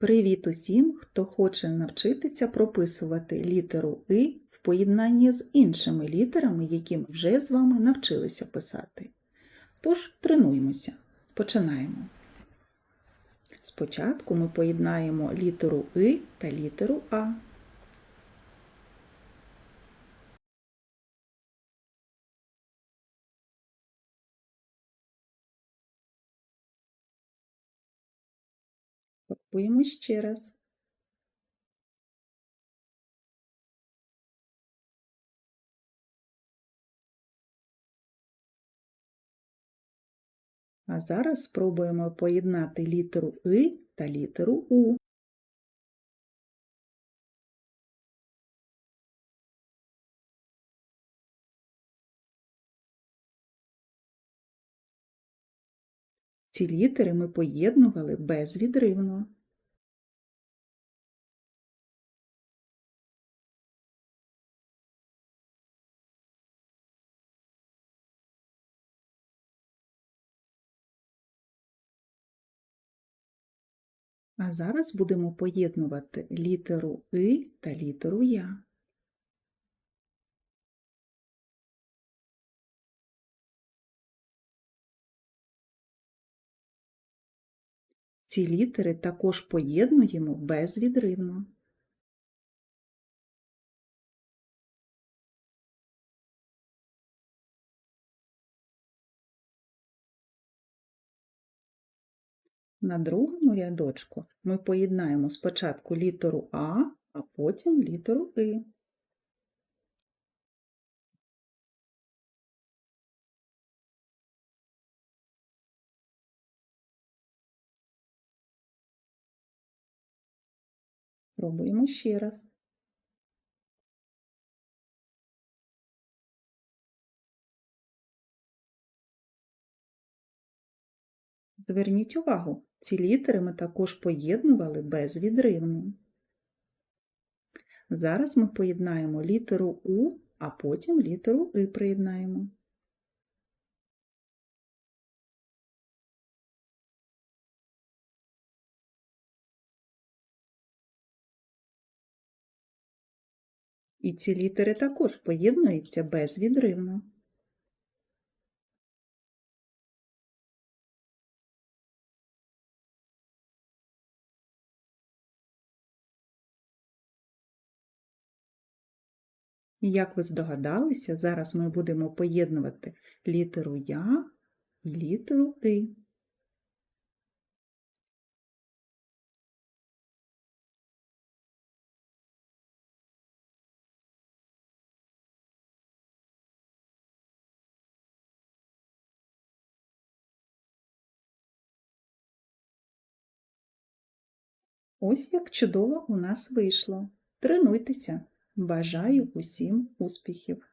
Привіт усім, хто хоче навчитися прописувати літеру И в поєднанні з іншими літерами, які ми вже з вами навчилися писати. Тож тренуємося. Починаємо. Спочатку ми поєднаємо літеру И та літеру А. Пробуємо ще раз. А зараз спробуємо поєднати літеру И та літеру У. Ці літери ми поєднували безвідривно. А зараз будемо поєднувати літеру И та літеру Я. Ці літери також поєднуємо безвідривно. На другому рядочку ми поєднаємо спочатку літеру А, а потім літеру И. Пробуємо ще раз. Зверніть увагу, ці літери ми також поєднували безвідривно. Зараз ми поєднаємо літеру У, а потім літеру И приєднаємо. І ці літери також поєднуються безвідривно. Як ви здогадалися, зараз ми будемо поєднувати літеру Я і літеру И. Ось як чудово у нас вийшло. Тренуйтеся! Бажаю усім успіхів!